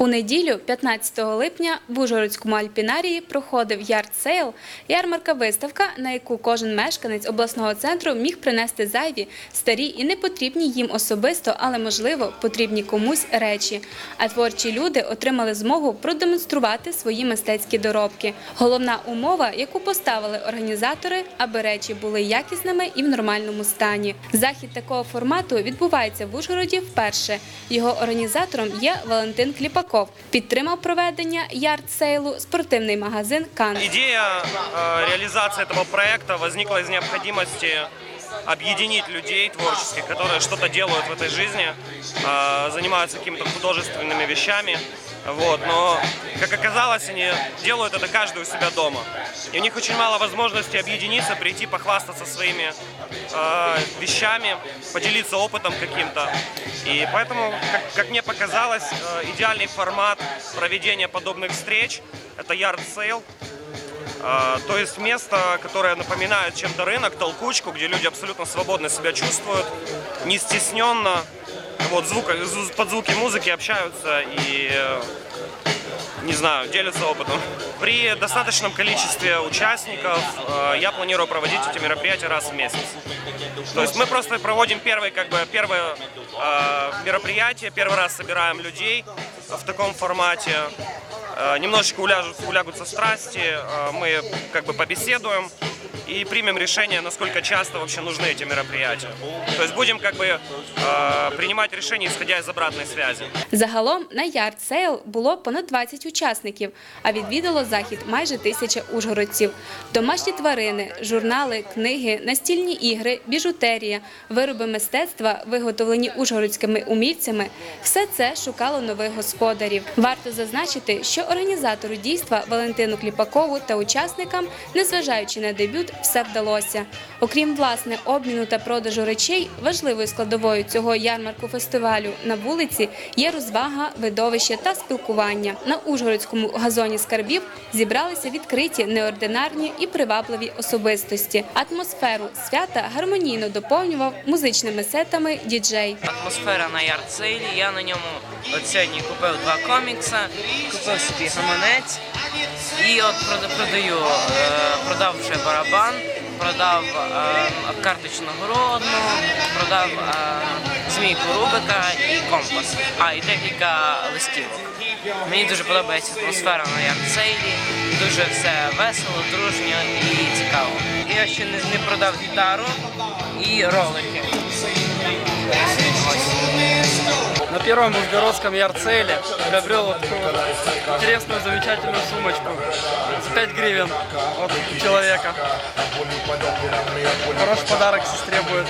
У неділю, 15 липня, в Ужгородському альпінарії проходив ярд-сейл – ярмарка-виставка, на яку кожен мешканець обласного центру міг принести зайві, старі і непотрібні їм особисто, але, можливо, потрібні комусь речі. А творчі люди отримали змогу продемонструвати свої мистецькі доробки. Головна умова, яку поставили організатори, аби речі були якісними і в нормальному стані. Захід такого формату відбувається в Ужгороді вперше. Його організатором є Валентин Кліпаков. Підтримав проведення ярд-сейлу спортивний магазин Кан. Ідея реалізації цього проекту проекта возникла необхідності объединить людей творческих, которые что-то делают в этой жизни, э, занимаются какими-то художественными вещами. Вот, но, как оказалось, они делают это каждый у себя дома. И у них очень мало возможностей объединиться, прийти, похвастаться своими э, вещами, поделиться опытом каким-то. И поэтому, как, как мне показалось, э, идеальный формат проведения подобных встреч – это yard sale. А, То есть место, которое напоминает чем-то рынок, толкучку, где люди абсолютно свободно себя чувствуют, не стесненно, вот, звук, под звуки музыки общаются и, э, не знаю, делятся опытом. При достаточном количестве участников э, я планирую проводить эти мероприятия раз в месяц. То есть мы просто проводим первое, как бы, первое э, мероприятие, первый раз собираем людей в таком формате. Э, немножечко уляжут, улягутся страсти, э, мы как бы побеседуем и примем решение, насколько часто вообще нужны эти мероприятия. То есть будем как бы э, принимать решения, исходя из обратной связи. Загалом на ярд-сейл було понад 20 учасників, а відвідало захід майже тисяча ужгородців. Домашні тварини, журнали, книги, настільні ігри, біжутерія, вироби мистецтва, виготовлені ужгородськими умільцями – все це шукало нових господарів. Варто зазначити, що організатору дійства Валентину Кліпакову та учасникам, незважаючи на дебют, все вдалося. Окрім власне обміну та продажу речей, важливою складовою цього ярмарку фестивалю на вулиці є розвага, видовище та спілкування. На Ужгородському газоні скарбів зібралися відкриті, неординарні і привабливі особистості. Атмосферу свята гармонійно доповнював музичними сетами діджей. атмосфера на ярд-сейлі. Я на ньому сьогодні купив два комікси, купив собі гаманець і от продаю, е, продав вже барабан, продав е, карточну городну, продав е, змійку Рубика і компас. А, і декілька листівок. Мені дуже подобається атмосфера на ярд-сейлі, дуже все весело, дружньо і цікаво. Я ще не продав гітару і ролики. Первом Ужгородском ярцеле приобрел вот такую интересную, замечательную сумочку за 5 гривен от человека. Хороший подарок сестре будет.